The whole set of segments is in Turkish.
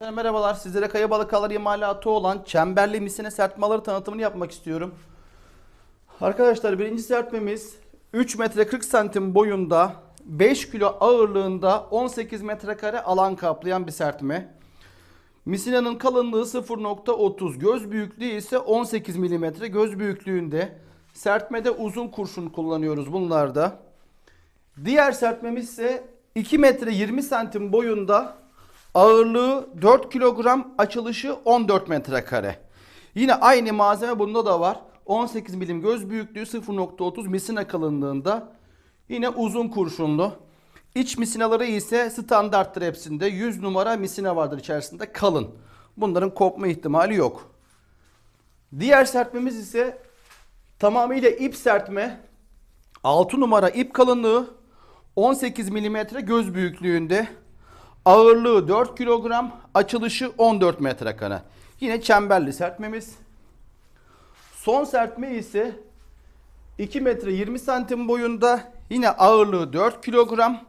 Merhabalar, sizlere kaya balık ağları imalatı olan çemberli misine serpmaları tanıtımını yapmak istiyorum. Arkadaşlar birinci serpmemiz 3 metre 40 santim boyunda 5 kilo ağırlığında 18 metrekare alan kaplayan bir serpme. Misinanın kalınlığı 0.30, göz büyüklüğü ise 18 mm göz büyüklüğünde. Serpmede uzun kurşun kullanıyoruz bunlarda. Diğer serpmemiz ise 2 metre 20 santim boyunda ağırlığı 4 kilogram açılışı 14 metrekare. Yine aynı malzeme bunda da var. 18 milim göz büyüklüğü 0.30 misina kalınlığında. Yine uzun kurşunlu. İç misinaları ise standarttır hepsinde. 100 numara misina vardır içerisinde kalın. Bunların kopma ihtimali yok. Diğer serpmemiz ise tamamıyla ip serpme. 6 numara ip kalınlığı 18 milimetre göz büyüklüğünde. Ağırlığı 4 kilogram, açılışı 14 metrekare. Yine çemberli serpmemiz. Son serpme ise 2 metre 20 santim boyunda. Yine ağırlığı 4 kilogram,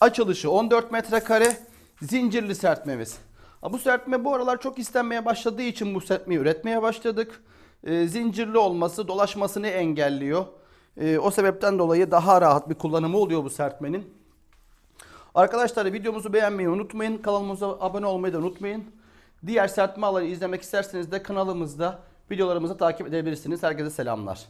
açılışı 14 metrekare. Zincirli serpmemiz. Ha, Bu serpme bu aralar çok istenmeye başladığı için bu serpmeyi üretmeye başladık. Ee, zincirli olması dolaşmasını engelliyor. Ee, o sebepten dolayı daha rahat bir kullanımı oluyor bu serpmenin. Arkadaşlar videomuzu beğenmeyi unutmayın. Kanalımıza abone olmayı da unutmayın. Diğer serpme alanı izlemek isterseniz de kanalımızda videolarımızı takip edebilirsiniz. Herkese selamlar.